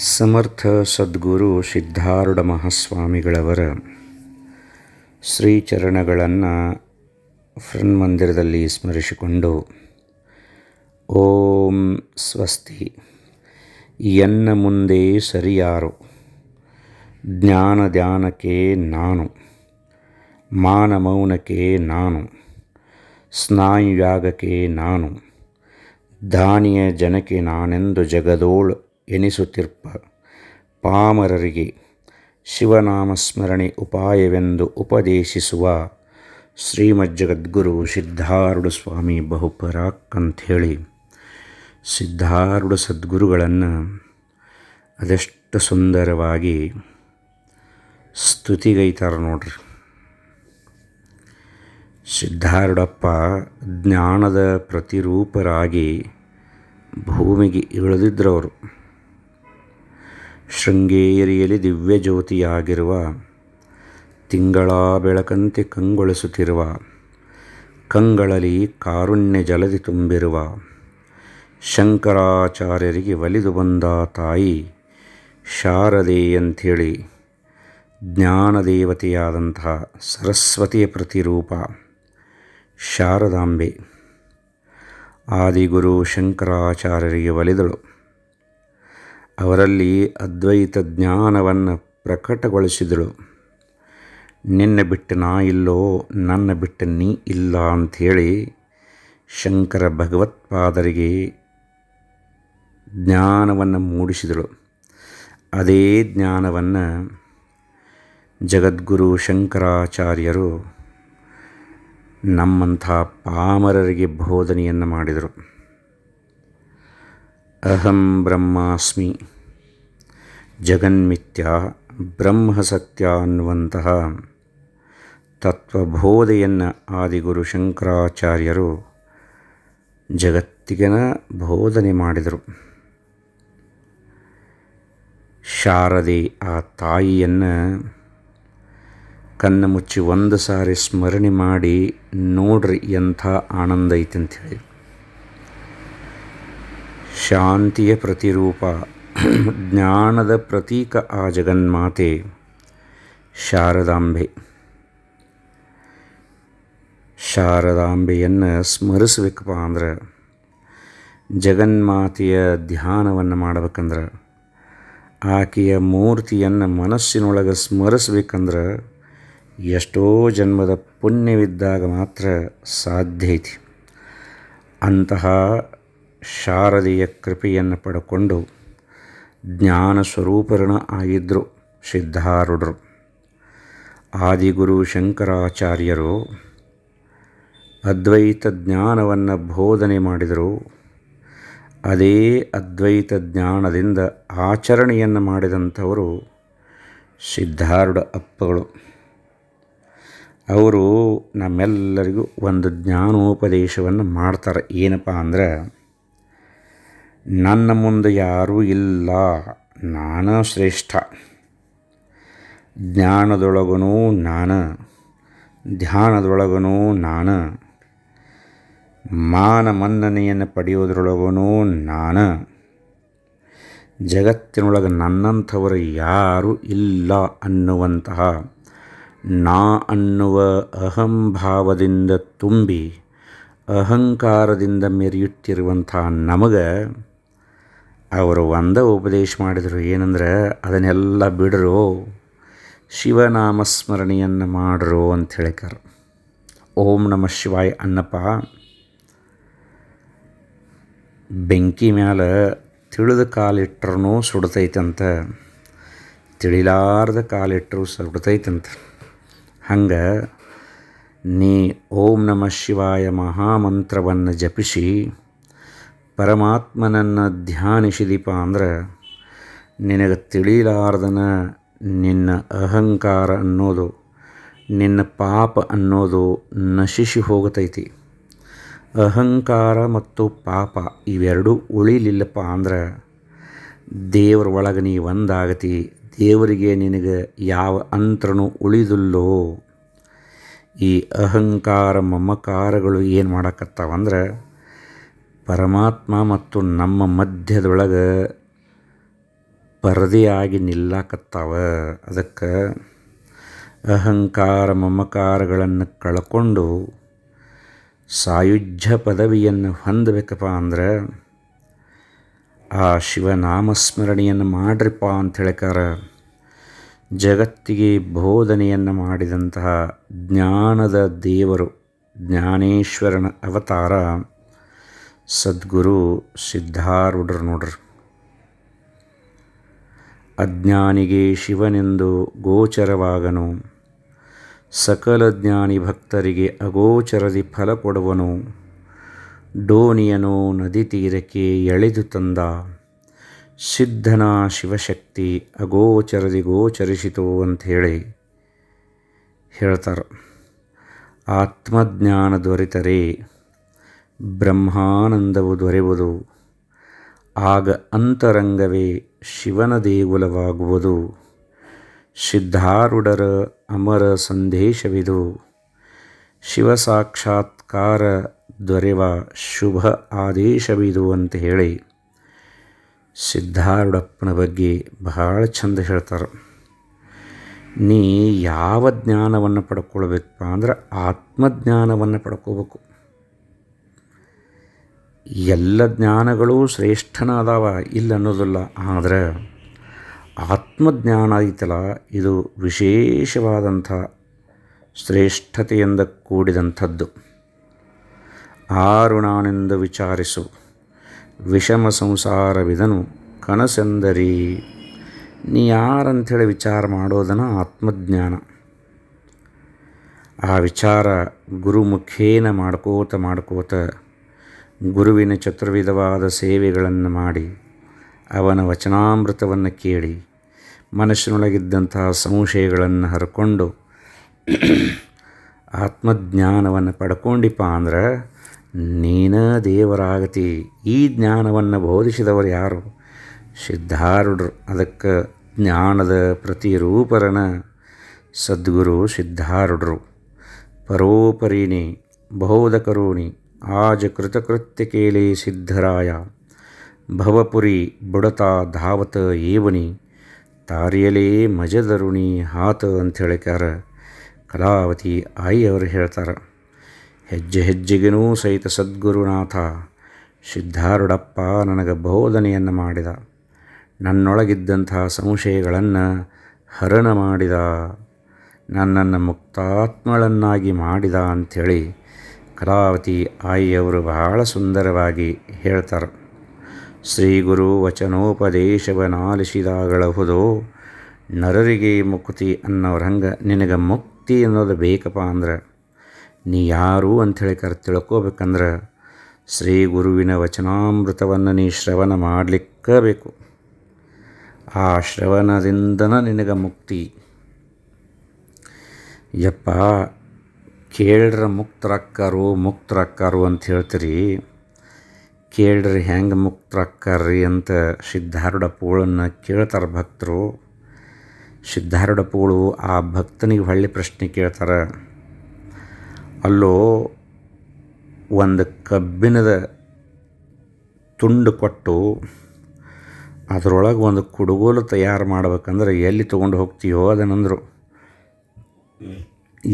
ಸಮರ್ಥ ಸದ್ಗುರು ಸಿದ್ಧಾರೂಢ ಮಹಾಸ್ವಾಮಿಗಳವರ ಶ್ರೀಚರಣಗಳನ್ನು ಮಂದಿರದಲ್ಲಿ ಸ್ಮರಿಸಿಕೊಂಡು, ಓಂ ಸ್ವಸ್ತಿ. ಎನ್ನ ಮುಂದೆ ಸರಿಯಾರು, ಜ್ಞಾನ ಧ್ಯಾನಕ್ಕೆ ನಾನು, ಮಾನ ಮೌನಕ್ಕೆ ನಾನು ಸ್ನಾಯುಯಾಗಕ್ಕೆ ನಾನು, ದಾನಿಯ ಜನಕ್ಕೆ ನಾನೆಂದು ಜಗದೋಳು. ಎನಿಸುತ್ತಿರ್ಪ ಪಾಮರರಿಗೆ ಶಿವನಾಮಸ್ಮರಣೆ ಉಪಾಯವೆಂದು ಉಪದೇಶಿಸುವ ಶ್ರೀಮಜ್ಜಗದ್ಗುರು ಸಿದ್ಧಾರೂಢ ಸ್ವಾಮಿ ಬಹುಪರಾಕ್ ಅಂಥೇಳಿ ಸಿದ್ಧಾರೂಢ ಸದ್ಗುರುಗಳನ್ನು ಅದೆಷ್ಟು ಸುಂದರವಾಗಿ ಸ್ತುತಿಗೈತಾರೆ ನೋಡ್ರಿ. ಸಿದ್ಧಾರೂಢಪ್ಪ ಜ್ಞಾನದ ಪ್ರತಿರೂಪರಾಗಿ ಭೂಮಿಗೆ ಇಳಿದಿದ್ರವರು. ಶೃಂಗೇರಿಯಲ್ಲಿ ದಿವ್ಯ ಜ್ಯೋತಿಯಾಗಿರುವ ತಿಂಗಳ ಬೆಳಕಂತೆ ಕಂಗೊಳಿಸುತ್ತಿರುವ, ಕಂಗಳಲ್ಲಿ ಕಾರುಣ್ಯ ಜಲದಿ ತುಂಬಿರುವ, ಶಂಕರಾಚಾರ್ಯರಿಗೆ ಒಲಿದು ಬಂದ ತಾಯಿ ಶಾರದೆ ಅಂಥೇಳಿ ಜ್ಞಾನದೇವತೆಯಾದಂತಹ ಸರಸ್ವತಿಯ ಪ್ರತಿರೂಪ ಶಾರದಾಂಬೆ. ಆದಿಗುರು ಶಂಕರಾಚಾರ್ಯರಿಗೆ ಒಲಿದಳು. ಅವರಲ್ಲಿ ಅದ್ವೈತ ಜ್ಞಾನವನ್ನು ಪ್ರಕಟಗೊಳಿಸಿದಳು. ನಿನ್ನ ಬಿಟ್ಟು ನಾ ಇಲ್ಲೋ, ನನ್ನ ಬಿಟ್ಟು ನೀ ಇಲ್ಲ ಅಂಥೇಳಿ ಶಂಕರ ಭಗವತ್ಪಾದರಿಗೆ ಜ್ಞಾನವನ್ನು ಮೂಡಿಸಿದಳು. ಅದೇ ಜ್ಞಾನವನ್ನು ಜಗದ್ಗುರು ಶಂಕರಾಚಾರ್ಯರು ನಮ್ಮಂಥ ಪಾಮರರಿಗೆ ಬೋಧನೆಯನ್ನು ಮಾಡಿದರು. ಅಹಂ ಬ್ರಹ್ಮಾಸ್ಮಿ ಜಗನ್ಮಿಥ್ಯ ಬ್ರಹ್ಮಸತ್ಯ ಅನ್ನುವಂತಹ ತತ್ವಬೋಧೆಯನ್ನು ಆದಿಗುರು ಶಂಕರಾಚಾರ್ಯರು ಜಗತ್ತಿಗೆನ ಬೋಧನೆ ಮಾಡಿದರು। ಶಾರದೆ ಆ ತಾಯಿಯನ್ನು ಕಣ್ಣು ಮುಚ್ಚಿ ಒಂದು ಸಾರಿ ಸ್ಮರಣೆ ಮಾಡಿ ನೋಡ್ರಿ ಎಂಥ ಆನಂದ ಐತೆ ಅಂಥೇಳಿ ಶಾಂತಿಯ ಪ್ರತಿರೂಪ, ಜ್ಞಾನದ ಪ್ರತೀಕ ಆ ಜಗನ್ಮಾತೆ ಶಾರದಾಂಬೆ. ಶಾರದಾಂಬೆಯನ್ನು ಸ್ಮರಿಸ್ಬೇಕಪ್ಪ ಅಂದ್ರೆ, ಜಗನ್ಮಾತೆಯ ಧ್ಯಾನವನ್ನು ಮಾಡ್ಬೇಕಂದ್ರೆ, ಆಕೆಯ ಮೂರ್ತಿಯನ್ನು ಮನಸ್ಸಿನೊಳಗೆ ಸ್ಮರಿಸ್ಬೇಕಂದ್ರೆ ಎಷ್ಟೋ ಜನ್ಮದ ಪುಣ್ಯವಿದ್ದಾಗ ಮಾತ್ರ ಸಾಧ್ಯ ಐತಿ. ಅಂತಹ ಶಾರದೆಯ ಕೃಪೆಯನ್ನು ಪಡ್ಕೊಂಡು ಜ್ಞಾನ ಸ್ವರೂಪರಣ ಆಗಿದ್ದರು ಸಿದ್ಧಾರೂಢರು. ಆದಿಗುರು ಶಂಕರಾಚಾರ್ಯರು ಅದ್ವೈತ ಜ್ಞಾನವನ್ನು ಬೋಧನೆ ಮಾಡಿದರು. ಅದೇ ಅದ್ವೈತ ಜ್ಞಾನದಿಂದ ಆಚರಣೆಯನ್ನು ಮಾಡಿದಂಥವರು ಸಿದ್ಧಾರೂಢ ಅಪ್ಪಗಳು. ಅವರು ನಮ್ಮೆಲ್ಲರಿಗೂ ಒಂದು ಜ್ಞಾನೋಪದೇಶವನ್ನು ಮಾಡ್ತಾರೆ. ಏನಪ್ಪ ಅಂದ್ರೆ ನನ್ನ ಮುಂದೆ ಯಾರೂ ಇಲ್ಲ, ನಾನು ಶ್ರೇಷ್ಠ. ಜ್ಞಾನದೊಳಗನೂ ನಾನು, ಧ್ಯಾನದೊಳಗನೂ ನಾನು. ಮಾನ ಮನ್ನನೆಯನ್ನು ಪಡೆಯೋದ್ರೊಳಗೂ ನಾನು. ಜಗತ್ತಿನೊಳಗೆ ನನ್ನಂಥವರು ಯಾರೂ ಇಲ್ಲ ಅನ್ನುವಂತಹ, ನಾ ಅನ್ನುವ ಅಹಂಭಾವದಿಂದ ತುಂಬಿ, ಅಹಂಕಾರದಿಂದ ಮೆರೆಯುತ್ತಿರುವಂತಹ ನಮಗೆ ಅವರು ಒಂದ ಉಪದೇಶ ಮಾಡಿದರು ಏನಂದ್ರೆ ಅದನ್ನೆಲ್ಲ ಬಿಡರು, ಶಿವನಾಮಸ್ಮರಣೆಯನ್ನು ಮಾಡ್ರು ಅಂತ ಹೇಳಿಕಾರ ಓಂ ನಮ ಶಿವಾಯ ಅನ್ನಪ್ಪ. ಬೆಂಕಿ ಮ್ಯಾಲ ತಿಳಿದ ಕಾಲಿಟ್ರೂ ಸುಡ್ತೈತಂತ, ತಿಳಿಲಾರ್ದ ಕಾಲಿಟ್ಟರು ಸುಡ್ತೈತಂತ. ಹಂಗೆ ನೀ ಓಂ ನಮ ಶಿವಾಯ ಮಹಾಮಂತ್ರವನ್ನು ಜಪಿಸಿ ಪರಮಾತ್ಮನನ್ನು ಧ್ಯಾನಿಸಿದೀಪ ಅಂದ್ರೆ ನಿನಗೆ ತಿಳಿಲಾರ್ದನ ನಿನ್ನ ಅಹಂಕಾರ ಅನ್ನೋದು, ನಿನ್ನ ಪಾಪ ಅನ್ನೋದು ನಶಿಸಿ ಹೋಗತೈತಿ. ಅಹಂಕಾರ ಮತ್ತು ಪಾಪ ಇವೆರಡೂ ಉಳಿಲಿಲ್ಲಪ್ಪ ಅಂದ್ರೆ ದೇವ್ರ ಒಳಗೆ ನೀ ಒಂದಾಗತಿ, ದೇವರಿಗೆ ನಿನಗೆ ಯಾವ ಅಂತ್ರನೂ ಉಳಿದುಲ್ಲೋ. ಈ ಅಹಂಕಾರ ಮಮಕಾರಗಳು ಏನು ಮಾಡಕತ್ತಾವಂದ್ರೆ ಪರಮಾತ್ಮ ಮತ್ತು ನಮ್ಮ ಮಧ್ಯದೊಳಗೆ ಪರದೆಯಾಗಿ ನಿಲ್ಲಾಕತ್ತಾವ. ಅದಕ್ಕೆ ಅಹಂಕಾರ ಮಮಕಾರಗಳನ್ನು ಕಳ್ಕೊಂಡು ಸಾಯುಜ್ಯ ಪದವಿಯನ್ನು ಹೊಂದಬೇಕಪ್ಪ ಅಂದ್ರೆ ಆ ಶಿವನಾಮಸ್ಮರಣೆಯನ್ನು ಮಾಡ್ರಿಪ್ಪ ಅಂತ ಹೇಳಿಕಾರ ಜಗತ್ತಿಗೆ ಬೋಧನೆಯನ್ನು ಮಾಡಿದಂತಹ ಜ್ಞಾನದ ದೇವರು ಜ್ಞಾನೇಶ್ವರನ ಅವತಾರ ಸದ್ಗುರು ಸಿದ್ಧಾರೂಢರು ನೋಡ್ರಿ. ಅಜ್ಞಾನಿಗೆ ಶಿವನೆಂದು ಗೋಚರವಾಗನು, ಸಕಲ ಜ್ಞಾನಿ ಭಕ್ತರಿಗೆ ಅಗೋಚರದಿ ಫಲ ಕೊಡುವನು. ಡೋಣಿಯನು ನದಿ ತೀರಕ್ಕೆ ಎಳೆದು ತಂದ, ಸಿದ್ಧನ ಶಿವಶಕ್ತಿ ಅಗೋಚರದಿ ಗೋಚರಿಸಿತು ಅಂಥೇಳಿ ಹೇಳ್ತಾರೆ. ಆತ್ಮಜ್ಞಾನ ದೊರೆತರೆ ಬ್ರಹ್ಮಾನಂದವು ದೊರೆಯುವುದು ಆಗ ಅಂತರಂಗವೇ ಶಿವನ ದೇಗುಲವಾಗುವುದು. ಸಿದ್ಧಾರುಡರ ಅಮರ ಸಂದೇಶವಿದು. ಶಿವ ಸಾಕ್ಷಾತ್ಕಾರ ದೊರೆವ ಶುಭ ಆದೇಶವಿದು ಅಂತ ಹೇಳಿ ಸಿದ್ಧಾರುಡಪ್ಪನ ಬಗ್ಗೆ ಬಹಳ ಚಂದ ಹೇಳ್ತಾರೆ. ನೀ ಯಾವ ಜ್ಞಾನವನ್ನು ಪಡ್ಕೊಳ್ಬೇಕಪ್ಪ ಅಂದ್ರೆ ಆತ್ಮಜ್ಞಾನವನ್ನು ಪಡ್ಕೋಬೇಕು. ಎಲ್ಲ ಜ್ಞಾನಗಳು ಶ್ರೇಷ್ಠನಾದವ ಇಲ್ಲ ಅನ್ನೋದಿಲ್ಲ, ಆದರೆ ಆತ್ಮಜ್ಞಾನ ಐತಲ್ಲ, ಇದು ವಿಶೇಷವಾದಂಥ ಶ್ರೇಷ್ಠತೆಯಿಂದ ಕೂಡಿದಂಥದ್ದು. ಆರು ನಾನೆಂದು ವಿಚಾರಿಸು, ವಿಷಮ ಸಂಸಾರವಿದನು ಕನಸೆಂದರಿ, ನೀ ಯಾರಂಥೇಳಿ ವಿಚಾರ ಮಾಡೋದನ್ನು ಆತ್ಮಜ್ಞಾನ. ಆ ವಿಚಾರ ಗುರುಮುಖೇನ ಮಾಡ್ಕೋತ ಮಾಡ್ಕೋತ ಗುರುವಿನ ಚತುರ್ವಿಧವಾದ ಸೇವೆಗಳನ್ನು ಮಾಡಿ ಅವನ ವಚನಾಮೃತವನ್ನು ಕೇಳಿ ಮನಸ್ಸಿನೊಳಗಿದ್ದಂತಹ ಸಂಶಯಗಳನ್ನು ಹರ್ಕೊಂಡು ಆತ್ಮಜ್ಞಾನವನ್ನು ಪಡ್ಕೊಂಡಿಪ್ಪ ಅಂದ್ರೆ ನೀನ ದೇವರಾಗತಿ. ಈ ಜ್ಞಾನವನ್ನು ಬೋಧಿಸಿದವರು ಯಾರು? ಸಿದ್ಧಾರೂಢರು. ಅದಕ್ಕೆ ಜ್ಞಾನದ ಪ್ರತಿರೂಪರನ ಸದ್ಗುರು ಸಿದ್ಧಾರೂಢರು. ಪರೋಪರಿಣಿ ಬಹುದ ಆಜ ಕೃತಕೃತ್ಯ ಕೇಳಿ ಸಿದ್ಧರಾಯ. ಭವಪುರಿ ಬುಡತ ಧಾವತ ಏವನಿ. ತಾರಿಯಲೇ ಮಜದರುಣಿ ಹಾತ ಅಂತ ಹೇಳಿಕಾರ ಕಲಾವತಿ ಆಯಿ ಅವರು ಹೇಳ್ತಾರೆ. ಹೆಜ್ಜೆ ಹೆಜ್ಜೆಗೆನೂ ಸಹಿತ ಸದ್ಗುರುನಾಥ ಸಿದ್ಧಾರುಡಪ್ಪ ನನಗೆ ಬೋಧನೆಯನ್ನು ಮಾಡಿದ. ನನ್ನೊಳಗಿದ್ದಂಥ ಸಂಶಯಗಳನ್ನು ಹರಣ ಮಾಡಿದ. ನನ್ನನ್ನು ಮುಕ್ತಾತ್ಮಳನ್ನಾಗಿ ಮಾಡಿದ ಅಂಥೇಳಿ ಕಲಾವತಿ ಆಯಿಯವರು ಬಹಳ ಸುಂದರವಾಗಿ ಹೇಳ್ತಾರೆ. ಶ್ರೀ ಗುರು ವಚನೋಪದೇಶವನಾಲಿಸಿದಾಗಳಹುದೋ ನರರಿಗೆ ಮುಕ್ತಿ ಅನ್ನೋರಂಗ ನಿನಗೆ ಮುಕ್ತಿ ಅನ್ನೋದು ಬೇಕಪ್ಪ ಅಂದ್ರೆ, ನೀ ಯಾರು ಅಂಥೇಳಿ ಕರ್ ತಿಳ್ಕೋಬೇಕಂದ್ರೆ, ಶ್ರೀ ಗುರುವಿನ ವಚನಾಮೃತವನ್ನು ನೀ ಶ್ರವಣ ಮಾಡಲಿಕ್ಕೆ ಬೇಕು. ಆ ಶ್ರವಣದಿಂದನ ನಿನಗೆ ಮುಕ್ತಿ. ಯಪ್ಪ ಕೇಳ್ರ ಮುಕ್ತರಕ್ಕರು ಮುಕ್ತರಕ್ಕರು ಅಂತ ಹೇಳ್ತೀರಿ. ಕೇಳ್ರಿ ಹೆಂಗೆ ಮುಕ್ತರಕ್ಕರ್ರಿ ಅಂತ ಸಿದ್ಧಾರೂಢ ಪೂಳನ್ನು ಕೇಳ್ತಾರೆ ಭಕ್ತರು. ಸಿದ್ಧಾರೂಢ ಪೂಳು ಆ ಭಕ್ತನಿಗೆ ಹೊಳ್ಳಿ ಪ್ರಶ್ನೆ ಕೇಳ್ತಾರೆ. ಅಲ್ಲೋ, ಒಂದು ಕಬ್ಬಿನದ ತುಂಡು ಕೊಟ್ಟು ಅದರೊಳಗೆ ಒಂದು ಕುಡುಗೋಲು ತಯಾರು ಮಾಡ್ಬೇಕಂದ್ರೆ ಎಲ್ಲಿ ತೊಗೊಂಡು ಹೋಗ್ತೀಯೋ ಅದನ್ನಂದರು.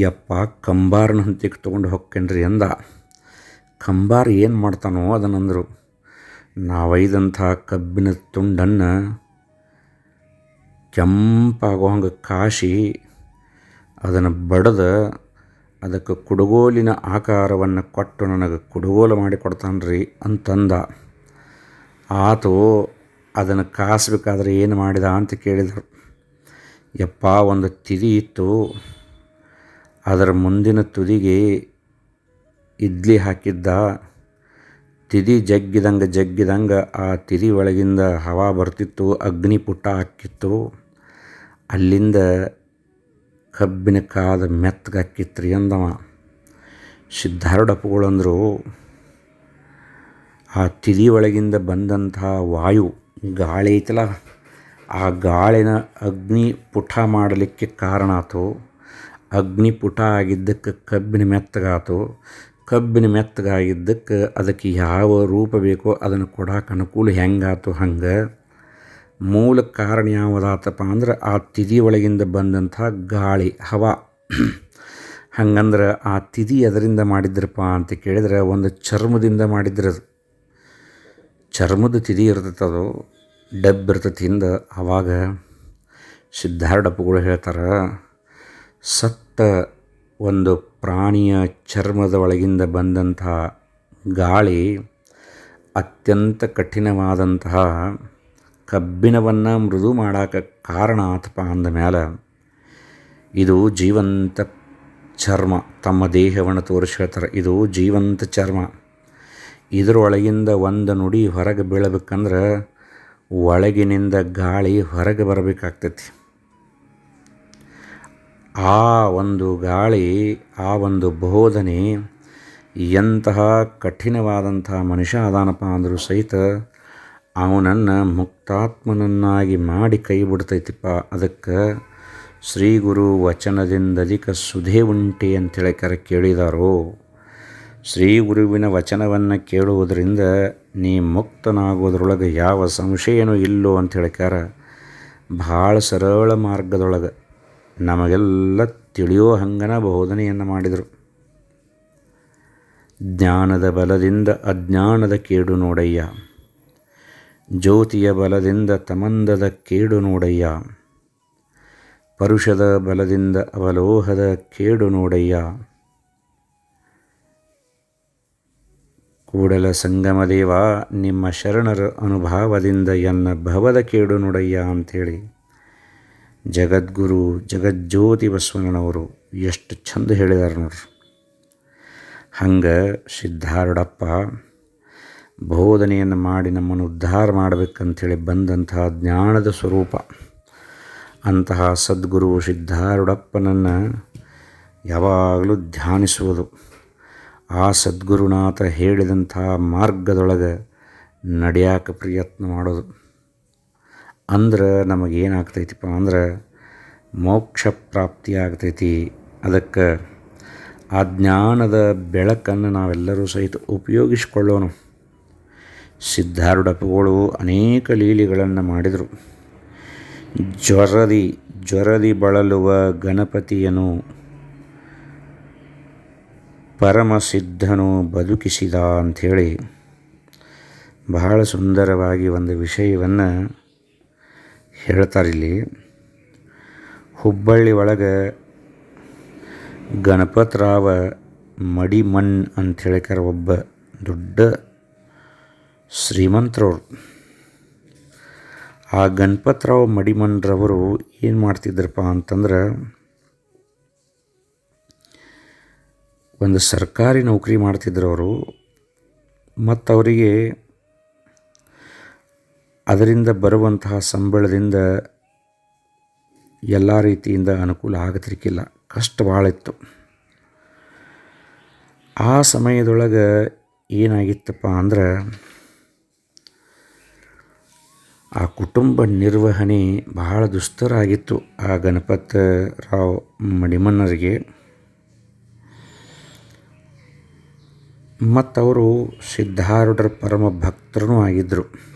ಯಪ್ಪ, ಕಂಬಾರನ ಹಂತಿಗೆ ತೊಗೊಂಡು ಹೋಗ್ಕೇನ್ರಿ ಅಂದ. ಕಂಬಾರ ಏನು ಮಾಡ್ತಾನೋ ಅದನ್ನಂದರು ನಾವೈದಂಥ ಕಬ್ಬಿನ ತುಂಡನ್ನು ಕೆಂಪಾಗೋ ಹಂಗೆ ಕಾಶಿ, ಅದನ್ನು ಬಡದ ಅದಕ್ಕೆ ಕುಡುಗೋಲಿನ ಆಕಾರವನ್ನು ಕೊಟ್ಟು ನನಗೆ ಕುಡುಗೋಲು ಮಾಡಿ ಕೊಡ್ತಾನ್ರಿ ಅಂತಂದ. ಆತು ಅದನ್ನು ಕಾಸಬೇಕಾದ್ರೆ ಏನು ಮಾಡಿದ ಅಂತ ಕೇಳಿದರು. ಯಪ್ಪ, ಒಂದು ತಿದಿ ಇತ್ತು. ಅದರ ಮುಂದಿನ ತುದಿಗೆ ಇಡ್ಲಿ ಹಾಕಿದ್ದ ತಿದಿ ಜಗ್ಗಿದಂಗೆ ಜಗ್ಗಿದಂಗೆ ಆ ತಿದಿ ಒಳಗಿಂದ ಹವಾ ಬರ್ತಿತ್ತು, ಅಗ್ನಿ ಪುಟ್ಟ ಹಾಕಿತ್ತು. ಅಲ್ಲಿಂದ ಕಬ್ಬಿನ ಕಾದ ಮೆತ್ತಗಾಕಿತ್ರಿ ಅಂದವ. ಸಿದ್ಧಾರೂಢಪ್ಪಗಳಂದರು ಆ ತಿದಿ ಒಳಗಿಂದ ಬಂದಂತಹ ವಾಯು ಗಾಳಿ ಐತಲ್ಲ, ಆ ಗಾಳಿನ ಅಗ್ನಿ ಪುಟ ಮಾಡಲಿಕ್ಕೆ ಕಾರಣ ಆಯ್ತು ಅಗ್ನಿ ಪುಟ ಆಗಿದ್ದಕ್ಕೆ ಕಬ್ಬಿನ ಮೆತ್ತಗಾತು, ಕಬ್ಬಿನ ಮೆತ್ತಗಾಗಿದ್ದಕ್ಕೆ ಅದಕ್ಕೆ ಯಾವ ರೂಪ ಬೇಕೋ ಅದನ್ನು ಕೊಡಕ್ಕೆ ಅನುಕೂಲ ಹೆಂಗಾತು ಹಂಗೆ. ಮೂಲ ಕಾರಣ ಯಾವುದಾತಪ್ಪ ಅಂದ್ರೆ ಆ ತಿದಿ ಒಳಗಿಂದ ಬಂದಂಥ ಗಾಳಿ, ಹವಾ. ಹಂಗಂದ್ರೆ ಆ ತಿದಿ ಅದರಿಂದ ಮಾಡಿದ್ರಪ್ಪ ಅಂತ ಕೇಳಿದ್ರೆ ಒಂದು ಚರ್ಮದಿಂದ ಮಾಡಿದ್ರೆ ಅದು ಚರ್ಮದ ತಿದಿ ಇರ್ತೈತೆ ಅದು, ಡಬ್ ಇರ್ತೈತಿ ಹಿಂದೆ ಆವಾಗ ಸಿದ್ಧಾರೂಢಪ್ಪಗಳು ಹೇಳ್ತಾರೆ ಸತ್ತ ಒಂದು ಪ್ರಾಣಿಯ ಚರ್ಮದ ಒಳಗಿಂದ ಬಂದಂತಹ ಗಾಳಿ ಅತ್ಯಂತ ಕಠಿಣವಾದಂತಹ ಕಬ್ಬಿಣವನ್ನು ಮೃದು ಮಾಡೋಕ್ಕೆ ಕಾರಣ ಆತಪ್ಪ ಅಂದಮೇಲೆ ಇದು ಜೀವಂತ ಚರ್ಮ, ತಮ್ಮ ದೇಹವನ್ನು ತೋರಿಸ್ಕೊಳ್ತಾರೆ ಇದು ಜೀವಂತ ಚರ್ಮ. ಇದರೊಳಗಿಂದ ಒಂದು ನುಡಿ ಹೊರಗೆ ಬೀಳಬೇಕಂದ್ರೆ ಒಳಗಿನಿಂದ ಗಾಳಿ ಹೊರಗೆ ಬರಬೇಕಾಗ್ತೈತಿ. ಆ ಒಂದು ಗಾಳಿ, ಆ ಒಂದು ಬೋಧನೆ ಎಂತಹ ಕಠಿಣವಾದಂತಹ ಮನುಷ್ಯ ಅದಾನಪ್ಪ ಅಂದರೂ ಸಹಿತ ಅವನನ್ನು ಮುಕ್ತಾತ್ಮನನ್ನಾಗಿ ಮಾಡಿ ಕೈ ಬಿಡ್ತೈತಿಪ್ಪ. ಅದಕ್ಕೆ ಶ್ರೀ ಗುರು ವಚನದಿಂದಧಿಕ ಸುಧೇ ಉಂಟೆ ಅಂತೇಳಿ ಕರೆ ಕೇಳಿದಾರೋ? ಶ್ರೀ ಗುರುವಿನ ವಚನವನ್ನು ಕೇಳುವುದರಿಂದ ನೀ ಮುಕ್ತನಾಗೋದ್ರೊಳಗೆ ಯಾವ ಸಂಶಯನೂ ಇಲ್ಲೋ ಅಂತ ಹೇಳ್ಕಾರ ಭಾಳ ಸರಳ ಮಾರ್ಗದೊಳಗೆ ನಮಗೆಲ್ಲ ತಿಳಿಯೋ ಹಂಗನ ಬೋಧನೆಯನ್ನು ಮಾಡಿದರು. ಜ್ಞಾನದ ಬಲದಿಂದ ಅಜ್ಞಾನದ ಕೇಡು ನೋಡಯ್ಯ. ಜ್ಯೋತಿಯ ಬಲದಿಂದ ತಮಂದದ ಕೇಡು ನೋಡಯ್ಯ. ಪರುಷದ ಬಲದಿಂದ ಅವಲೋಹದ ಕೇಡು ನೋಡಯ್ಯ. ಕೂಡಲ ಸಂಗಮದೇವ ನಿಮ್ಮ ಶರಣರ ಅನುಭಾವದಿಂದ ಎನ್ನ ಭವದ ಕೇಡು ನೋಡಯ್ಯ ಅಂಥೇಳಿ ಜಗದ್ಗುರು ಜಗಜ್ಯೋತಿ ಬಸವಣ್ಣನವರು ಎಷ್ಟು ಚಂದ ಹೇಳಿದಾರೆ ನೋಡ್ರಿ. ಹಂಗೆ ಸಿದ್ಧಾರೂಢಪ್ಪ ಬೋಧನೆಯನ್ನು ಮಾಡಿ ನಮ್ಮನ್ನು ಉದ್ಧಾರ ಮಾಡಬೇಕಂಥೇಳಿ ಬಂದಂತಹ ಜ್ಞಾನದ ಸ್ವರೂಪ. ಅಂತಹ ಸದ್ಗುರು ಸಿದ್ಧಾರೂಢಪ್ಪನನ್ನು ಯಾವಾಗಲೂ ಧ್ಯಾನಿಸುವುದು. ಆ ಸದ್ಗುರುನಾಥ ಹೇಳಿದಂಥ ಮಾರ್ಗದೊಳಗೆ ನಡೆಯಾಕ ಪ್ರಯತ್ನ ಮಾಡೋದು. ಅಂದ್ರೆ ನಮಗೇನಾಗ್ತೈತಿಪ್ಪ ಅಂದ್ರೆ ಮೋಕ್ಷ ಪ್ರಾಪ್ತಿ ಆಗ್ತೈತಿ. ಅದಕ್ಕೆ ಆ ಜ್ಞಾನದ ಬೆಳಕನ್ನು ನಾವೆಲ್ಲರೂ ಸಹಿತ ಉಪಯೋಗಿಸ್ಕೊಳ್ಳೋಣ ಸಿದ್ಧಾರೂಢಪ್ಪಗಳು ಅನೇಕ ಲೀಲೆಗಳನ್ನು ಮಾಡಿದರು. ಜ್ವರದಿ ಜ್ವರದಿ ಬಳಲುವ ಗಣಪತಿಯನು ಪರಮಸಿದ್ಧನು ಬದುಕಿಸಿದ ಅಂಥೇಳಿ ಬಹಳ ಸುಂದರವಾಗಿ ಒಂದು ವಿಷಯವನ್ನು ಹೇಳ್ತಾರಿಲ್ಲಿ ಹುಬ್ಬಳ್ಳಿ ಒಳಗೆ ಗಣಪತರಾವ ಮಡಿಮಣ್ ಅಂತ ಹೇಳಿಕಾರ ಒಬ್ಬ ದೊಡ್ಡ ಶ್ರೀಮಂತರವರು. ಆ ಗಣಪತರಾವ್ ಮಡಿಮಣ್ರವರು ಏನು ಮಾಡ್ತಿದ್ರಪ್ಪ ಅಂತಂದ್ರೆ ಒಂದು ಸರ್ಕಾರಿ ನೌಕರಿ ಮಾಡ್ತಿದ್ರು ಅವರು ಮತ್ತು ಅವರಿಗೆ ಅದರಿಂದ ಬರುವಂತಹ ಸಂಬಳದಿಂದ ಎಲ್ಲ ರೀತಿಯಿಂದ ಅನುಕೂಲ ಆಗತಿರ್ಕಿಲ್ಲ. ಕಷ್ಟ ಭಾಳ ಇತ್ತು ಆ ಸಮಯದೊಳಗೆ ಏನಾಗಿತ್ತಪ್ಪ ಅಂದ್ರೆ ಆ ಕುಟುಂಬ ನಿರ್ವಹಣೆ ಬಹಳ ದುಸ್ತರಾಗಿತ್ತು. ಆ ಗಣಪತ ರಾವ್ ಮಡಿಮನ್ನರಿಗೆ ಮತ್ತವರು ಸಿದ್ಧಾರೂಢರ ಪರಮ ಭಕ್ತರೂ ಆಗಿದ್ದರು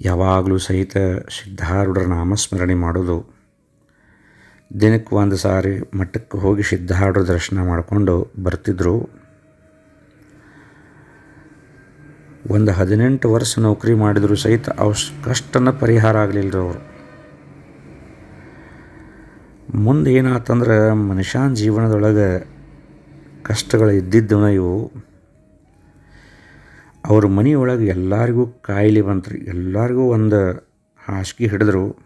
ಯಾವಾಗಲೂ ಸಹಿತ ಸಿದ್ಧಾರೂಢರ ನಾಮಸ್ಮರಣೆ ಮಾಡೋದು. ದಿನಕ್ಕೆ ಒಂದು ಸಾರಿ ಮಠಕ್ಕೆ ಹೋಗಿ ಸಿದ್ಧಾರೂಢರ ದರ್ಶನ ಮಾಡಿಕೊಂಡು ಬರ್ತಿದ್ರು. ಒಂದು ಹದಿನೆಂಟು ವರ್ಷ ನೌಕರಿ ಮಾಡಿದರೂ ಸಹಿತ ಅವ್ರ ಕಷ್ಟನ ಪರಿಹಾರ ಆಗಲಿಲ್ಲ ಅವರು. ಮುಂದೆ ಏನಾತಂದ್ರೆ ಮನುಷ್ಯನ ಜೀವನದೊಳಗೆ ಕಷ್ಟಗಳು ಇದ್ದಿದ್ದವನ ಇವು. ಅವ್ರ ಮನೆಯೊಳಗೆ ಎಲ್ಲರಿಗೂ ಕಾಯಿಲೆ ಬಂತ್ರಿ. ಎಲ್ಲರಿಗೂ ಒಂದು ಹಾಸಿಗೆ ಹಿಡಿದ್ರು.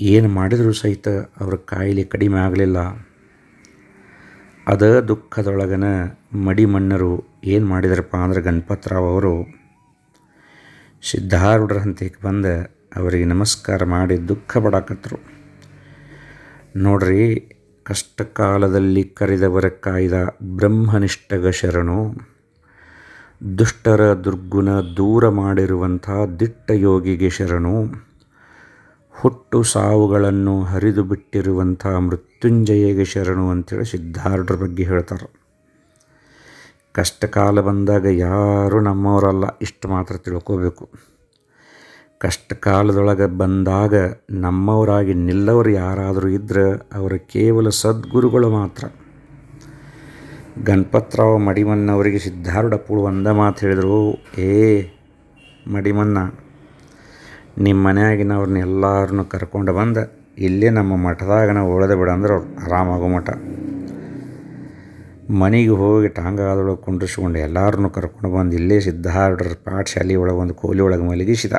ಏನು ಮಾಡಿದರೂ ಸಹಿತ ಅವ್ರ ಕಾಯಿಲೆ ಕಡಿಮೆ ಆಗಲಿಲ್ಲ. ಅದ ದುಃಖದೊಳಗನ ಮಡಿಮಣ್ಣರು ಏನು ಮಾಡಿದ್ರಪ್ಪ ಅಂದ್ರೆ ಗಣಪತ್ರಾವ್ ಅವರು ಸಿದ್ಧಾರೂಢರ ಹಂತಕ್ಕೆ ಬಂದು ಅವರಿಗೆ ನಮಸ್ಕಾರ ಮಾಡಿ ದುಃಖ ಪಡಾಕತ್ರು. ನೋಡ್ರಿ ಕಷ್ಟ ಕಾಲದಲ್ಲಿ ಕರೆದವರ ಕಾಯ್ದ ಬ್ರಹ್ಮನಿಷ್ಠಗ ಶರಣು. ದುಷ್ಟರ ದುರ್ಗುಣ ದೂರ ಮಾಡಿರುವಂಥ ದಿಟ್ಟ ಯೋಗಿಗೆ ಶರಣು. ಹುಟ್ಟು ಸಾವುಗಳನ್ನು ಹರಿದು ಬಿಟ್ಟಿರುವಂಥ ಮೃತ್ಯುಂಜಯಗೆ ಶರಣು ಅಂತೇಳಿ ಸಿದ್ಧಾರ್ಢರ ಬಗ್ಗೆ ಹೇಳ್ತಾರೆ. ಕಷ್ಟ ಕಾಲ ಬಂದಾಗ ಯಾರೂ ನಮ್ಮವರಲ್ಲ, ಇಷ್ಟು ಮಾತ್ರ ತಿಳ್ಕೋಬೇಕು. ಕಷ್ಟ ಕಾಲದೊಳಗೆ ಬಂದಾಗ ನಮ್ಮವರಾಗಿ ನಿಲ್ಲವರು ಯಾರಾದರೂ ಇದ್ದರೆ ಅವರು ಕೇವಲ ಸದ್ಗುರುಗಳು ಮಾತ್ರ. ಗಣಪತರಾವ್ ಮಡಿಮನ್ನವರಿಗೆ ಸಿದ್ಧಾರೂಢಪ್ಪಳು ಒಂದ ಮಾತು ಹೇಳಿದರು. ಏ ಮಡಿಮನ್ನ ನಿಮ್ಮ ಮನೆಯಾಗಿನವ್ರನ್ನ ಎಲ್ಲರನ್ನೂ ಕರ್ಕೊಂಡು ಬಂದು, ಇಲ್ಲೇ ನಮ್ಮ ಮಠದಾಗನ ಉಳಿದ ಬಿಡ ಅಂದ್ರೆ ಅವ್ರು ಆರಾಮಾಗೋ ಮಠ. ಮನೆಗೆ ಹೋಗಿ ಟಾಂಗಾದೊಳಗೆ ಕುಂಡ್ರಿಸ್ಕೊಂಡು ಎಲ್ಲರನ್ನೂ ಕರ್ಕೊಂಡು ಬಂದು ಇಲ್ಲೇ ಸಿದ್ಧಾರೂಢರ ಪಾಠಶಾಲೆ ಒಳಗೆ ಒಂದು ಕೋಲಿ ಒಳಗೆ ಮಲಗಿಸಿದ.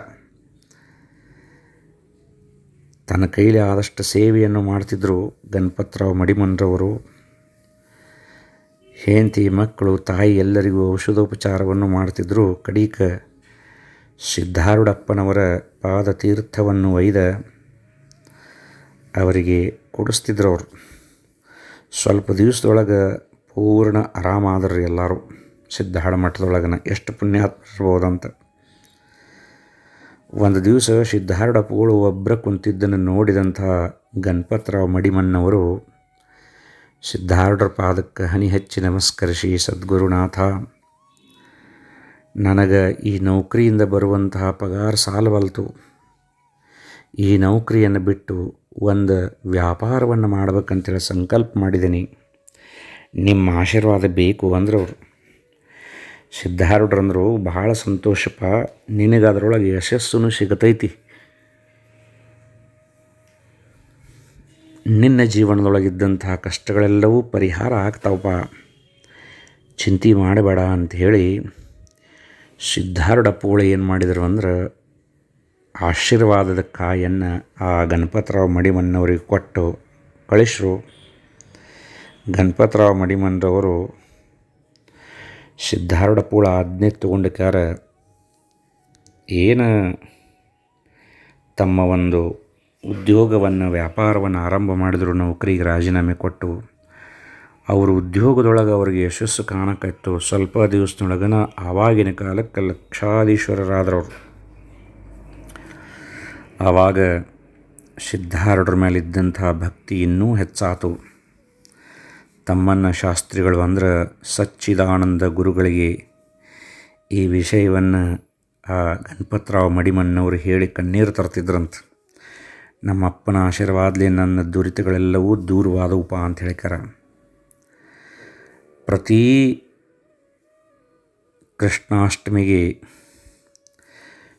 ತನ್ನ ಕೈಲಿ ಆದಷ್ಟು ಸೇವೆಯನ್ನು ಮಾಡ್ತಿದ್ದರು ಗಣಪತ್ರಾವ್ ಮಡಿಮನ್ರವರು ಹೆಂಡತಿ, ಮಕ್ಕಳು, ತಾಯಿ ಎಲ್ಲರಿಗೂ ಔಷಧೋಪಚಾರವನ್ನು ಮಾಡ್ತಿದ್ದರು ಕಡೀಕ ಸಿದ್ಧಾರೂಢಪ್ಪನವರ ಪಾದತೀರ್ಥವನ್ನು ಒಯ್ದ ಅವರಿಗೆ ಕೊಡಿಸ್ತಿದ್ರು ಅವರು ಸ್ವಲ್ಪ ದಿವಸದೊಳಗೆ ಪೂರ್ಣ ಆರಾಮಾದ್ರು ಎಲ್ಲರೂ. ಸಿದ್ಧಾರೂಢ ಮಠದೊಳಗನ ಎಷ್ಟು ಪುಣ್ಯಾತ್ಮರ್ಬೋದಂತ ಒಂದು ದಿವಸ ಸಿದ್ಧಾರೂಢಪ್ಪಗಳು ಒಬ್ಬರ ಕುಂತಿದ್ದನ್ನು ನೋಡಿದಂಥ ಗಣಪತರಾವ್ ಮಡಿಮನ್ನವರು ಸಿದ್ಧಾರೂಢರ ಪಾದಕ್ಕೆ ಹನಿ ಹಚ್ಚಿ ನಮಸ್ಕರಿಸಿ ಸದ್ಗುರುನಾಥ. ನನಗೆ ಈ ನೌಕರಿಯಿಂದ ಬರುವಂತಹ ಪಗಾರ ಸಾಲವಲ್ತು. ಈ ನೌಕರಿಯನ್ನು ಬಿಟ್ಟು ಒಂದು ವ್ಯಾಪಾರವನ್ನು ಮಾಡ್ಬೇಕಂತೇಳಿ ಸಂಕಲ್ಪ ಮಾಡಿದ್ದೀನಿ ನಿಮ್ಮ ಆಶೀರ್ವಾದ ಬೇಕು ಅಂದ್ರೆ ಅವರು. ಬಹಳ ಸಂತೋಷಪ್ಪ. ನಿನಗೆ ಅದರೊಳಗೆ ಯಶಸ್ಸು ಸಿಗತೈತಿ. ನಿನ್ನ ಜೀವನದೊಳಗಿದ್ದಂತಹ ಕಷ್ಟಗಳೆಲ್ಲವೂ ಪರಿಹಾರ ಆಗ್ತಾವಪ್ಪ. ಚಿಂತೆ ಮಾಡಬೇಡ ಅಂತ ಅಂಥೇಳಿ ಸಿದ್ಧಾರೂಢಪ್ಪಗಳು ಏನು ಮಾಡಿದರು ಅಂದ್ರೆ ಆಶೀರ್ವಾದದ ಕಾಯನ್ನು ಆ ಗಣಪತರಾವ್ ಮಡಿಮನ್ನವರಿಗೆ ಕೊಟ್ಟು ಕಳಿಸ್ರು. ಗಣಪತರಾವ್ ಮಡಿಮನ್ರವರು ಸಿದ್ಧಾರೂಢಪ್ಪಗಳ ಆಜ್ಞೆ ತಗೊಂಡಕ್ಕಾರ ಏನು ತಮ್ಮ ಒಂದು ಉದ್ಯೋಗವನ್ನು, ವ್ಯಾಪಾರವನ್ನು ಆರಂಭ ಮಾಡಿದ್ರು ನೌಕರಿಗೆ ರಾಜೀನಾಮೆ ಕೊಟ್ಟು, ಅವ್ರ ಉದ್ಯೋಗದೊಳಗೆ ಅವ್ರಿಗೆ ಯಶಸ್ಸು ಕಾಣಕತ್ತು. ಸ್ವಲ್ಪ ದಿವಸದೊಳಗನ ಆವಾಗಿನ ಕಾಲಕ್ಕೆ ಲಕ್ಷಾಧೀಶ್ವರರಾದ್ರವ್ರು. ಆವಾಗ ಸಿದ್ಧಾರೂಢರ ಮೇಲಿದ್ದಂಥ ಭಕ್ತಿ ಇನ್ನೂ ಹೆಚ್ಚಾತು. ತಮ್ಮನ್ನ ಶಾಸ್ತ್ರಿಗಳು ಅಂದ್ರೆ ಸಚ್ಚಿದಾನಂದ ಗುರುಗಳಿಗೆ ಈ ವಿಷಯವನ್ನು ಆ ಗಣಪತರಾವ್ ಮಡಿಮನ್ನವರು ಹೇಳಿ ಕಣ್ಣೀರು ತರ್ತಿದ್ರಂತ. ನಮ್ಮ ಅಪ್ಪನ ಆಶೀರ್ವಾದಲಿ ನನ್ನ ದುರಿತಗಳೆಲ್ಲವೂ ದೂರವಾದವುಪ ಅಂತ ಹೇಳ್ಕಾರ ಪ್ರತಿ ಕೃಷ್ಣಾಷ್ಟಮಿಗೆ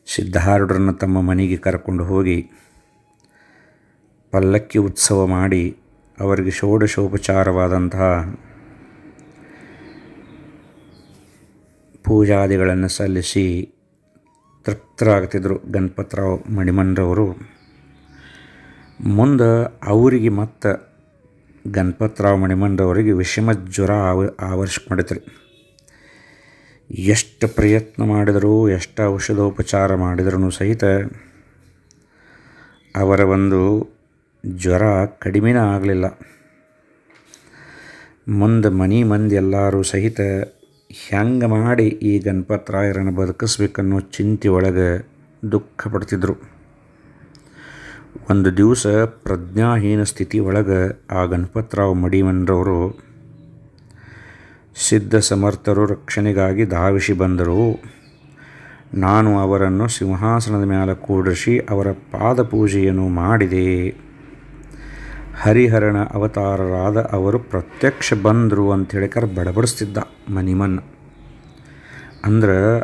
ಸಿದ್ಧಾರೂಢರನ್ನು ತಮ್ಮ ಮನೆಗೆ ಕರ್ಕೊಂಡು ಹೋಗಿ ಪಲ್ಲಕ್ಕಿ ಉತ್ಸವ ಮಾಡಿ ಅವರಿಗೆ ಷೋಡಶೋಪಚಾರವಾದಂತಹ ಪೂಜಾದಿಗಳನ್ನು ಸಲ್ಲಿಸಿ ತೃಪ್ತರಾಗ್ತಿದ್ದರು ಗಣಪತರಾವ್ ಮಣಿಮನ್ರವರು ಮುಂದೆ ಅವರಿಗೆ ಮತ್ತು ಗಣಪತರಾವ್ ಮಣಿಮಂದವರಿಗೆ ವಿಷಮ ಜ್ವರ ಆವ, ಆವರಿಸ್ಕೊಂಡಿತ್ರಿ. ಎಷ್ಟು ಪ್ರಯತ್ನ ಮಾಡಿದರೂ, ಎಷ್ಟು ಔಷಧೋಪಚಾರ ಮಾಡಿದ್ರೂ ಸಹಿತ ಅವರ ಒಂದು ಜ್ವರ ಕಡಿಮೆನೇ ಆಗಲಿಲ್ಲ. ಮುಂದೆ ಮನೆ ಮಂದಿ ಎಲ್ಲರೂ ಸಹಿತ ಹೆಂಗೆ ಮಾಡಿ ಈ ಗಣಪತರಾಯರನ್ನು ಬದುಕಿಸ್ಬೇಕನ್ನೋ ಚಿಂತೆ ಒಳಗೆ ದುಃಖ ಪಡ್ತಿದ್ರು. ಒಂದು ದಿವಸ ಪ್ರಜ್ಞಾಹೀನ ಸ್ಥಿತಿ ಒಳಗೆ ಆ ಗಣಪತರಾವ್ ಮಡಿಮನ್ರವರು ಸಿದ್ಧ ಸಮರ್ಥರು ರಕ್ಷಣೆಗಾಗಿ ಧಾವಿಸಿ ಬಂದರು. ನಾನು ಅವರನ್ನು ಸಿಂಹಾಸನದ ಮೇಲೆ ಕೂಡಿಸಿ ಅವರ ಪಾದಪೂಜೆಯನ್ನು ಮಾಡಿದೆ. ಹರಿಹರಣ ಅವತಾರರಾದ ಅವರು ಪ್ರತ್ಯಕ್ಷ ಬಂದರು ಅಂಥೇಳಿ ಕರ್ ಬಡಬಡಿಸ್ತಿದ್ದ ಮನಿಮನ್. ಅಂದ್ರೆ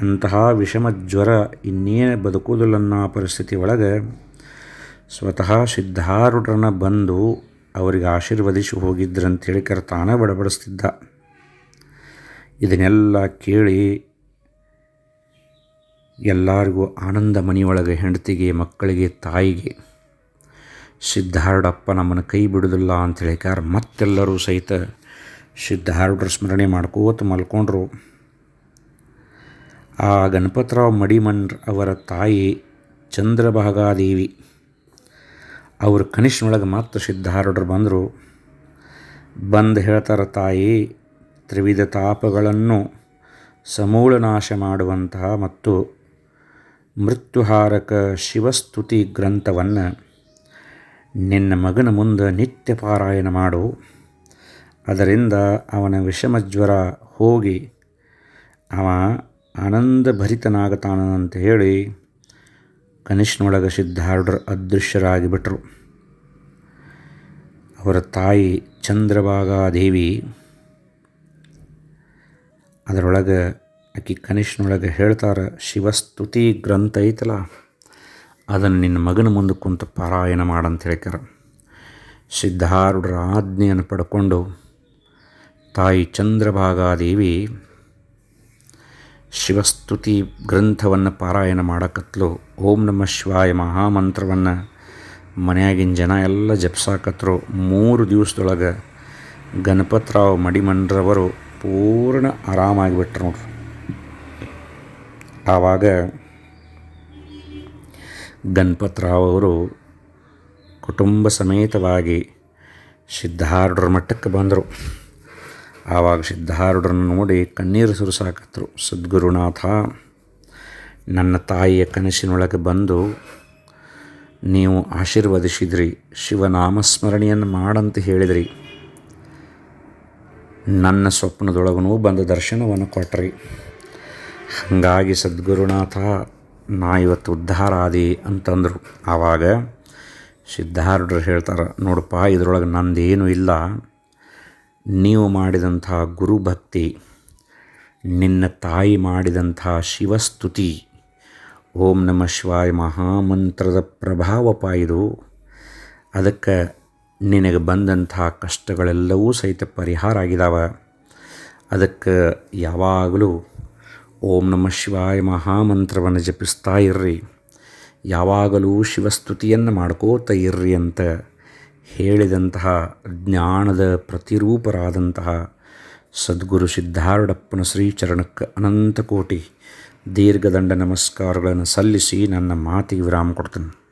ಅಂತಹ ವಿಷಮ ಜ್ವರ ಇನ್ನೇನು ಬದುಕುವುದಿಲ್ಲ ಪರಿಸ್ಥಿತಿ ಒಳಗೆ ಸ್ವತಃ ಸಿದ್ಧಾರೂಢರನ್ನ ಬಂದು ಅವರಿಗೆ ಆಶೀರ್ವದಿಸಿ ಹೋಗಿದ್ರಂತೇಳಿ ಕರ ತಾನೇ ಬಡಬಡಿಸ್ತಿದ್ದ. ಇದನ್ನೆಲ್ಲ ಕೇಳಿ ಎಲ್ಲರಿಗೂ ಆನಂದ ಮನೆಯೊಳಗೆ ಹೆಂಡತಿಗೆ, ಮಕ್ಕಳಿಗೆ, ತಾಯಿಗೆ, ಸಿದ್ಧಾರೂಢಪ್ಪ ನಮ್ಮನ್ನು ಕೈ ಬಿಡೋದಿಲ್ಲ ಅಂತೇಳಿ ಕಾರ ಮತ್ತೆಲ್ಲರೂ ಸಹಿತ ಸಿದ್ಧಾರೂಢರ ಸ್ಮರಣೆ ಮಾಡ್ಕೋತ ಮಲ್ಕೊಂಡ್ರು. ಆ ಗಣಪತರಾವ್ ಮಡಿಮನ್ ಅವರ ತಾಯಿ ಚಂದ್ರಭಾಗಾದೇವಿ ಅವ್ರ ಕನಿಷ್ಠನೊಳಗೆ ಮತ್ತು ಸಿದ್ಧಾರೂಢರು ಬಂದರು. ಬಂದು ಹೇಳ್ತಾರೆ, ತಾಯಿ, ತ್ರಿವಿಧ ತಾಪಗಳನ್ನು ಸಮೂಲ ನಾಶ ಮಾಡುವಂತಹ ಮತ್ತು ಮೃತ್ಯುಹಾರಕ ಶಿವಸ್ತುತಿ ಗ್ರಂಥವನ್ನು ನಿನ್ನ ಮಗನ ಮುಂದೆ ನಿತ್ಯ ಪಾರಾಯಣ ಮಾಡು. ಅದರಿಂದ ಅವನ ವಿಷಮಜ್ವರ ಹೋಗಿ, ಅವ ಆನಂದ ಭರಿತನಾಗತಾನಂತ ಹೇಳಿ ಕನಿಷ್ನೊಳಗೆ ಸಿದ್ಧಾರ್ಢರು ಅದೃಶ್ಯರಾಗಿಬಿಟ್ರು. ಅವರ ತಾಯಿ ಚಂದ್ರಭಾಗಾದೇವಿ, ಅದರೊಳಗೆ ಆಕೆ ಕನಿಷ್ನೊಳಗೆ ಹೇಳ್ತಾರೆ, ಶಿವಸ್ತುತಿ ಗ್ರಂಥ ಐತಲ್ಲ ಅದನ್ನು ನಿನ್ನ ಮಗನ ಮುಂದೆ ಕುಂತು ಪಾರಾಯಣ ಮಾಡಂತ ಹೇಳ್ತಾರೆ ಸಿದ್ಧಾರೂಢರ ಆಜ್ಞೆಯನ್ನು ಪಡ್ಕೊಂಡು ತಾಯಿ ಚಂದ್ರಭಾಗಾದೇವಿ ಶಿವಸ್ತುತಿ ಗ್ರಂಥವನ್ನು ಪಾರಾಯಣ ಮಾಡಕತ್ಲು. ಓಂ ನಮ ಶಿವಾಯ ಮಹಾಮಂತ್ರವನ್ನು ಮನೆಯಾಗಿನ ಜನ ಎಲ್ಲ ಜಪ್ಸಾಕತ್ರು. ಮೂರು ದಿವಸದೊಳಗೆ ಗಣಪತರಾವ್ ಮಡಿಮಂಡ್ರವರು ಪೂರ್ಣ ಆರಾಮಾಗಿಬಿಟ್ರು ನೋಡ್ರಿ. ಆವಾಗ ಗಣಪತರಾವ್ ಅವರು ಕುಟುಂಬ ಸಮೇತವಾಗಿ ಸಿದ್ಧಾರ್ಢರ ಮಟ್ಟಕ್ಕೆ ಬಂದರು. ಆವಾಗ ಸಿದ್ಧಾರೂಢರನ್ನು ನೋಡಿ ಕಣ್ಣೀರು ಸುರಿಸಾಕತ್ರು ಸದ್ಗುರುನಾಥ, ನನ್ನ ತಾಯಿಯ ಕನಸಿನೊಳಗೆ ಬಂದು ನೀವು ಆಶೀರ್ವದಿಸಿದ್ರಿ, ಶಿವನಾಮಸ್ಮರಣೆಯನ್ನು ಮಾಡಂತ ಹೇಳಿದ್ರಿ. ನನ್ನ ಸ್ವಪ್ನದೊಳಗೂ ಬಂದು ದರ್ಶನವನ್ನು ಕೊಟ್ರಿ. ಹಾಗಾಗಿ ಸದ್ಗುರುನಾಥ, ನಾ ಇವತ್ತು ಉದ್ಧಾರ ಆದಿ ಅಂತಂದರು. ಆವಾಗ ಸಿದ್ಧಾರೂಢರು ಹೇಳ್ತಾರೆ, ನೋಡಪ್ಪ, ಇದರೊಳಗೆ ನಂದೇನೂ ಇಲ್ಲ. ನೀವು ಮಾಡಿದಂಥ ಗುರುಭಕ್ತಿ, ನಿನ್ನ ತಾಯಿ ಮಾಡಿದಂಥ ಶಿವಸ್ತುತಿ, ಓಂ ನಮ ಶಿವಾಯ ಮಹಾಮಂತ್ರದ ಪ್ರಭಾವ ಪಾಯಿದು ಅದಕ್ಕೆ ನಿನಗೆ ಬಂದಂಥ ಕಷ್ಟಗಳೆಲ್ಲವೂ ಸಹಿತ ಪರಿಹಾರ ಆಗಿದಾವೆ. ಅದಕ್ಕೆ ಯಾವಾಗಲೂ ಓಂ ನಮ ಶಿವಾಯ ಮಹಾಮಂತ್ರವನ್ನು ಜಪಿಸ್ತಾ ಇರ್ರಿ. ಯಾವಾಗಲೂ ಶಿವಸ್ತುತಿಯನ್ನು ಮಾಡ್ಕೋತಾ ಇರ್ರಿ ಅಂತ ಹೇಳಿದಂತಹ, ಜ್ಞಾನದ ಪ್ರತಿರೂಪರಾದಂತಹ ಸದ್ಗುರು ಸಿದ್ಧಾರೂಢಪ್ಪನ ಶ್ರೀಚರಣಕ್ಕೆ ಅನಂತ ಕೋಟಿ ದೀರ್ಘದಂಡ ನಮಸ್ಕಾರಗಳನ್ನು ಸಲ್ಲಿಸಿ ನನ್ನ ಮಾತಿಗೆ ವಿರಾಮ ಕೊಡ್ತೇನೆ.